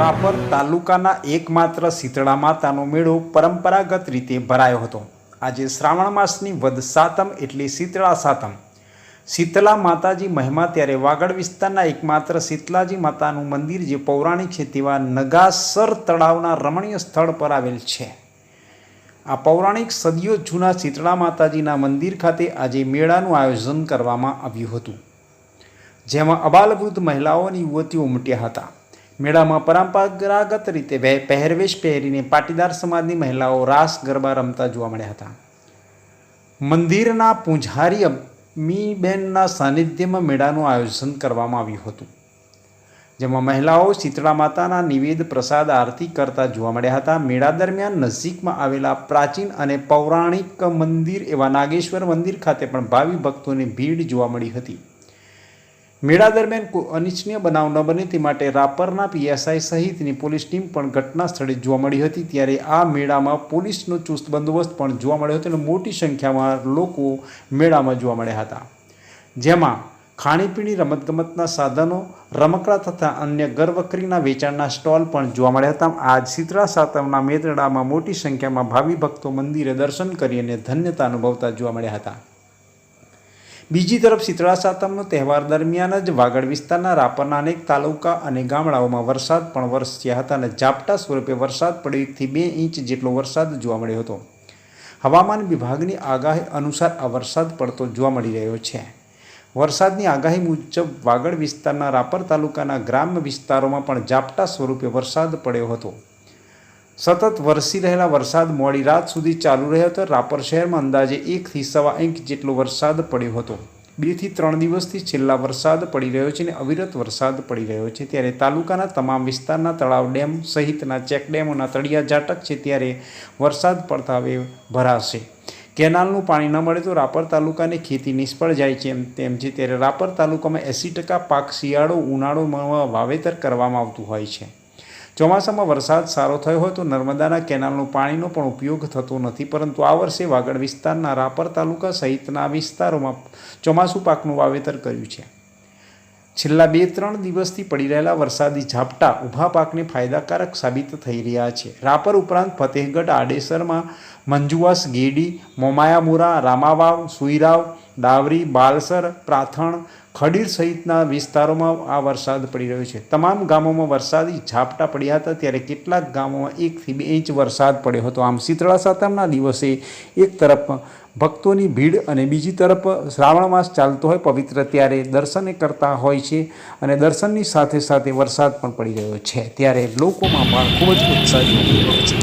રાપર તાલુકાના એકમાત્ર શીતળા માતાનો મેળો પરંપરાગત રીતે ભરાયો હતો. આજે શ્રાવણ માસની વદ સાતમ એટલે શીતળા સાતમ. શીતલા માતાજી મહિમા ત્યારે વાગડ વિસ્તારના એકમાત્ર શીતલાજી માતાનું મંદિર જે પૌરાણિક છે તેવા નગાસર તળાવના રમણીય સ્થળ પર આવેલ છે. આ પૌરાણિક સદીઓ જૂના શીતળા માતાજીના મંદિર ખાતે આજે મેળાનું આયોજન કરવામાં આવ્યું હતું. જેમાં અબાલવૃદ્ધ મહિલાઓ અને યુવતીઓ ઉમટ્યા હતા. મેળામાં પરંપરાગત રીતે પહેરવેશ પહેરીને પાટીદાર સમાજની મહિલાઓ રાસ ગરબા રમતા જોવા મળ્યા હતા. મંદિરના પૂંજારી અમીબેનના સાનિધ્યમાં મેળાનું આયોજન કરવામાં આવ્યું હતું. જેમાં મહિલાઓ શીતળા માતાના નિવેદ, પ્રસાદ, આરતી કરતા જોવા મળ્યા હતા. મેળા દરમિયાન નજીકમાં આવેલા પ્રાચીન અને પૌરાણિક મંદિર એવા નાગેશ્વર મંદિર ખાતે પણ ભાવિ ભક્તોની ભીડ જોવા મળી હતી. મેળા દરમિયાન કોઈ અનિચ્છનીય બનાવ ન બને તે માટે રાપરના પીએસઆઈ સહિતની પોલીસ ટીમ પણ ઘટના સ્થળે જોવા મળી હતી. ત્યારે આ મેળામાં પોલીસનો ચુસ્ત બંદોબસ્ત પણ જોવા મળ્યો હતો અને મોટી સંખ્યામાં લોકો મેળામાં જોવા મળ્યા હતા. જેમાં ખાણીપીણી, રમતગમતના સાધનો, રમકડા તથા અન્ય ગરવકરીના વેચાણના સ્ટોલ પણ જોવા મળ્યા હતા. આજ શીતળા સાતમના મેળામાં મોટી સંખ્યામાં ભાવિ ભક્તો મંદિરે દર્શન કરી અને ધન્યતા અનુભવતા જોવા મળ્યા હતા. બીજી તરફ શીતળા સાતમનો તહેવાર દરમિયાન જ વાગડ વિસ્તારના રાપરના અનેક તાલુકા અને ગામડાઓમાં વરસાદ પણ વરસ્યા હતા અને ઝાપટા સ્વરૂપે વરસાદ પડ્યો એકથી બે ઇંચ જેટલો વરસાદ જોવા મળ્યો હતો. હવામાન વિભાગની આગાહી અનુસાર આ વરસાદ પડતો જોવા મળી રહ્યો છે. વરસાદની આગાહી મુજબ વાગડ વિસ્તારના રાપર તાલુકાના ગ્રામ્ય વિસ્તારોમાં પણ ઝાપટા સ્વરૂપે વરસાદ પડ્યો હતો. સતત વરસી રહેલા વરસાદ મોડી રાત સુધી ચાલુ રહ્યો હતો. રાપર શહેરમાં અંદાજે એકથી સવા ઇંચ જેટલો વરસાદ પડ્યો હતો. બેથી ત્રણ દિવસથી છેલ્લા વરસાદ પડી રહ્યો છે અને અવિરત વરસાદ પડી રહ્યો છે. ત્યારે તાલુકાના તમામ વિસ્તારના તળાવ ડેમ સહિતના ચેકડેમોના તળિયા ઝાટક છે ત્યારે વરસાદ પડતા હવે ભરાશે. કેનાલનું પાણી ન મળે તો રાપર તાલુકાની ખેતી નિષ્ફળ જાય છે એમ તેમ છે. ત્યારે રાપર તાલુકામાં એંસી ટકા પાક શિયાળો ઉનાળોમાં વાવેતર કરવામાં આવતું હોય છે. ચોમાસામાં વરસાદ સારો થયો હોય તો નર્મદાના કેનાલનું પાણીનો પણ ઉપયોગ થતો નથી, પરંતુ આ વર્ષે વાગડ વિસ્તારના રાપર તાલુકા સહિતના વિસ્તારોમાં ચોમાસું પાકનું વાવેતર કર્યું છે. છેલ્લા બે ત્રણ દિવસથી પડી રહેલા વરસાદી ઝાપટા ઊભા પાકને ફાયદાકારક સાબિત થઈ રહ્યા છે. રાપર ઉપરાંત ફતેહગઢ, આડેસરમાં મંજુવાસ, ગેડી, મોમાયામુરા, રામાવાવ, સુઈરાવ, ડાવરી, બાલસર, પ્રાથણ ખડીર સહિતના વિસ્તારોમાં આ વરસાદ પડી રહ્યો છે. તમામ ગામોમાં વરસાદી ઝાપટા પડ્યા હતા ત્યારે કેટલાક ગામોમાં એકથી બે ઇંચ વરસાદ પડ્યો હતો. આમ શીતળા સાતમના દિવસે એક તરફ ભક્તોની ભીડ અને બીજી તરફ શ્રાવણ માસ ચાલતો હોય પવિત્ર ત્યારે દર્શને કરતા હોય છે અને દર્શનની સાથે સાથે વરસાદ પણ પડી રહ્યો છે. ત્યારે લોકોમાં પણ ખૂબ જ ઉત્સાહ જોવા મળી છે.